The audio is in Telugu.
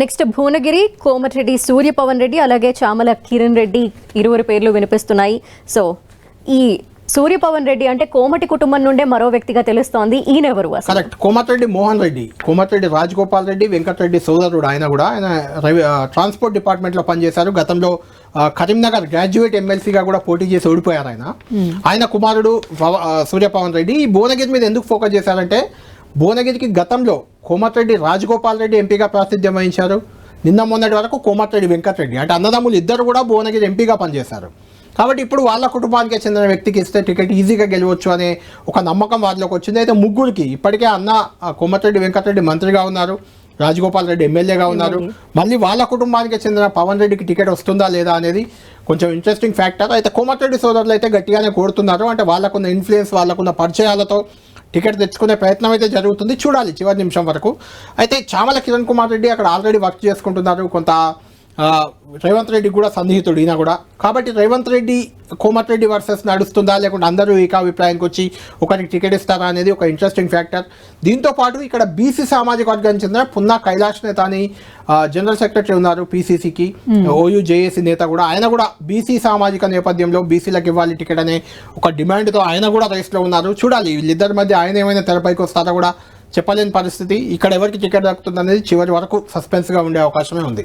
నెక్స్ట్ భువనగిరి కోమటిరెడ్డి సూర్యపవన్ రెడ్డి అలాగే చామల కిరణ్ రెడ్డి ఇరువురి పేర్లు వినిపిస్తున్నాయి. సో ఈ సూర్యపవన్ రెడ్డి అంటే కోమటి కుటుంబం నుండే మరో వ్యక్తిగా తెలుస్తోంది. ఈయనెవరు అసలు? కరెక్ట్. కోమటిరెడ్డి మోహన్ రెడ్డి. కోమటిరెడ్డి రాజగోపాల్ రెడ్డి వెంకటరెడ్డి సోదరుడు ఆయన కూడా. ఆయన ట్రాన్స్పోర్ట్ డిపార్ట్మెంట్లో పనిచేశారు. గతంలో కరీంనగర్ గ్రాడ్యుయేట్ ఎమ్మెల్సీగా కూడా పోటీ చేసి ఓడిపోయారు ఆయన. ఆయన కుమారుడు సూర్యపవన్ రెడ్డి. ఈ భువనగిరి మీద ఎందుకు ఫోకస్ చేశారంటే భువనగిరికి గతంలో కోమటిరెడ్డి రాజగోపాల్ రెడ్డి ఎంపీగా ప్రాతినిధ్యం వహించారు. నిన్న మొన్నటి వరకు కోమటిరెడ్డి వెంకటరెడ్డి. అంటే అన్నదమ్ములు ఇద్దరు కూడా భువనగిరి ఎంపీగా పనిచేశారు. కాబట్టి ఇప్పుడు వాళ్ళ కుటుంబానికి చెందిన వ్యక్తికి ఇస్తే టికెట్ ఈజీగా గెలవచ్చు అనే ఒక నమ్మకం వారిలోకి వచ్చింది. అయితే ముగ్గురికి ఇప్పటికే అన్న కోమటిరెడ్డి వెంకటరెడ్డి మంత్రిగా ఉన్నారు. రాజగోపాల్ రెడ్డి ఎమ్మెల్యేగా ఉన్నారు. మళ్ళీ వాళ్ళ కుటుంబానికి చెందిన పవన్ రెడ్డికి టికెట్ వస్తుందా లేదా అనేది కొంచెం ఇంట్రెస్టింగ్ ఫ్యాక్టర్ అయితే కోమటిరెడ్డి సోదరులు అయితే గట్టిగానే కోరుతున్నారు. అంటే వాళ్ళకున్న ఇన్ఫ్లుయెన్స్ వాళ్ళకున్న పరిచయాలతో టికెట్ తెచ్చుకునే ప్రయత్నం అయితే జరుగుతుంది. చూడాలి చివరి నిమిషం వరకు. అయితే చామల కిరణ్ కుమార్ రెడ్డి అక్కడ ఆల్రెడీ వర్క్ చేసుకుంటున్నారు. కొంత రేవంత్ రెడ్డి కూడా సన్నిహితుడు ఈయన కూడా. కాబట్టి రేవంత్ రెడ్డి కోమటిరెడ్డి వర్సెస్ నడుస్తుందా? లేకుంటే అందరూ ఏకాభిప్రాయానికి వచ్చి ఒకరికి టికెట్ ఇస్తారా అనేది ఒక ఇంట్రెస్టింగ్ ఫ్యాక్టర్ దీంతో పాటు ఇక్కడ బీసీ సామాజిక వర్గానికి చెందిన పున్నా కైలాష్ నేత అని జనరల్ సెక్రటరీ ఉన్నారు పీసీసీకి ఓయూ జేఏసీ నేత కూడా. ఆయన కూడా బీసీ సామాజిక నేపథ్యంలో బీసీలకు ఇవ్వాలి టికెట్ అనే ఒక డిమాండ్తో ఆయన కూడా రేస్లో ఉన్నారు. చూడాలి వీళ్ళిద్దరి మధ్య ఆయన ఏమైనా తెరపైకి వస్తారో కూడా చెప్పలేని పరిస్థితి. ఇక్కడ ఎవరికి టికెట్ దక్కుతుంది అనేది చివరి వరకు సస్పెన్స్గా ఉండే అవకాశమే ఉంది.